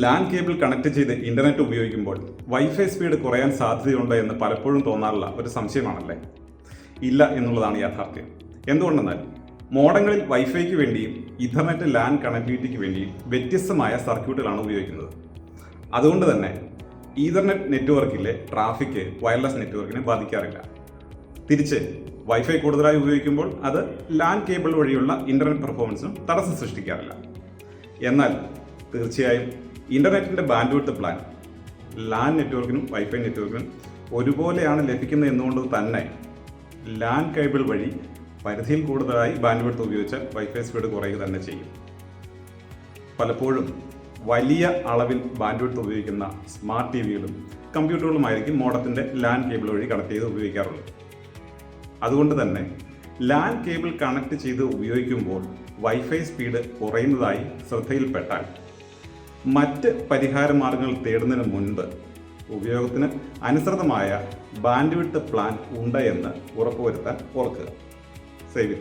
LAN cable connect ചെയ്ത് internet ഉപയോഗിക്കുമ്പോൾ wifi speed കുറയാൻ സാധ്യതയുണ്ടോ എന്ന് പലപ്പോഴും തോന്നാറുള്ള ഒരു സംശയമാണല്ലേ? ഇല്ല എന്നുള്ളതാണ് യാഥാർത്ഥ്യം. എന്തുകൊണ്ടെന്നാൽ മോഡങ്ങളിൽ വൈഫൈക്ക് വേണ്ടിയും ഇഥർനെറ്റ് ലാൻഡ് കണക്ടിവിറ്റിക്ക് വേണ്ടിയും വ്യത്യസ്തമായ സർക്യൂട്ടുകളാണ് ഉപയോഗിക്കുന്നത്. അതുകൊണ്ട് തന്നെ ഈഥർനെറ്റ് നെറ്റ്വർക്കിലെ ട്രാഫിക് വയർലെസ് നെറ്റ്വർക്കിനെ ബാധിക്കാറില്ല. തിരിച്ച് വൈഫൈ കൂടുതലായി ഉപയോഗിക്കുമ്പോൾ അത് ലാൻഡ് കേബിൾ വഴിയുള്ള ഇന്റർനെറ്റ് പെർഫോമൻസും തടസ്സം സൃഷ്ടിക്കാറില്ല. എന്നാൽ തീർച്ചയായും ഇന്റർനെറ്റിന്റെ ബാൻഡ്വിഡ്ത്ത് പ്ലാൻ ലാൻ നെറ്റ്വർക്കിനും വൈഫൈ നെറ്റ്വർക്കിനും ഒരുപോലെയാണ് ലഭിക്കുന്നത് എന്നുകൊണ്ട് തന്നെ ലാൻ കേബിൾ വഴി പരിധിയിൽ കൂടുതലായി ബാൻഡ്വിഡ്ത്ത് ഉപയോഗിച്ചാൽ വൈഫൈ സ്പീഡ് കുറയുക തന്നെ ചെയ്യും. പലപ്പോഴും വലിയ അളവിൽ ബാൻഡ് ബാൻഡ്വിഡ്ത്ത് ഉപയോഗിക്കുന്ന സ്മാർട്ട് ടി വികളും കമ്പ്യൂട്ടറുകളുമായിരിക്കും മോഡത്തിന്റെ ലാൻ കേബിൾ വഴി കണക്ട് ചെയ്ത് ഉപയോഗിക്കാറുള്ളത്. അതുകൊണ്ട് തന്നെ ലാൻ കേബിൾ കണക്ട് ചെയ്ത് ഉപയോഗിക്കുമ്പോൾ വൈഫൈ സ്പീഡ് കുറയുന്നതായി ശ്രദ്ധയിൽപ്പെട്ടാൽ മറ്റ് പരിഹാര മാർഗങ്ങൾ തേടുന്നതിന് മുൻപ് ഉപയോഗത്തിന് അനുസൃതമായ ബാൻഡ് വിട്ട് പ്ലാൻ ഉണ്ട് എന്ന് ഉറപ്പുവരുത്താൻ ഓർക്കുക സേവ്